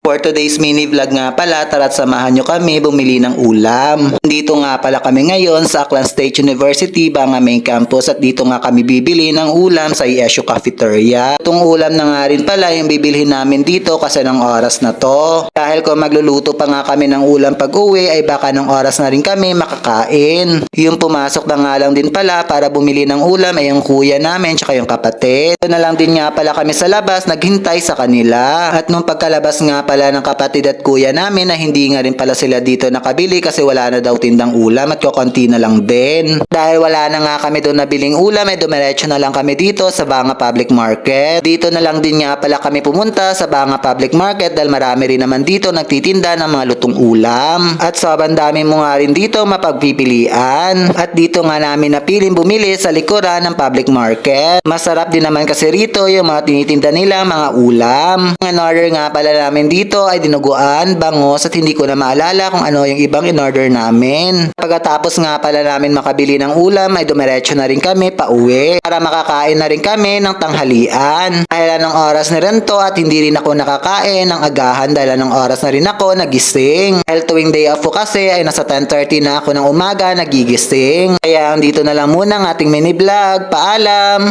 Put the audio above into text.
For today's mini vlog nga pala, tara't samahan nyo kami bumili ng ulam. Dito nga pala kami ngayon sa Aklan State University, Banga Main Campus at dito nga kami bibili ng ulam sa ESU Cafeteria. Itong ulam na nga rin pala yung bibilhin namin dito kasi ng oras na to. Dahil kung magluluto pa nga kami ng ulam pag uwi ay baka ng oras na rin kami makakain. Yung pumasok na nga lang din pala para bumili ng ulam ay yung kuya namin tsaka yung kapatid. Ito na lang din nga pala kami sa labas naghintay sa kanila. At nung pagkalabas nga pala ng kapatid at kuya namin na hindi nga rin pala sila dito nakabili kasi wala na daw tindang ulam at kukunti na lang din. Dahil wala na nga kami doon nabiling ulam ay dumiretso na lang kami dito sa Banga Public Market. Dito na lang din nga pala kami pumunta sa Banga Public Market dahil marami rin naman dito nagtitinda ng mga lutong ulam. At sobrang dami mo nga rin dito mapagpipilian. At dito nga namin napiling bumili sa likuran ng public market. Masarap din naman kasi rito yung mga tinitinda nila mga ulam. Ang in-order nga pala namin dito ay dinuguan, bangos at hindi ko na maalala kung ano yung ibang in-order namin. Pagkatapos nga pala namin makabili ng ulam ay dumiretso na rin kami pa uwi para makakain na rin kami ng tanghalian. Dahil ng oras na rin to at hindi rin ako nakakain ng agahan dahil ng oras na rin ako nagising. Dahil tuwing day off ko kasi ay nasa 10.30 na ako ng umaga nagigising. Kaya dito na lang muna ang ating mini vlog. Paalam!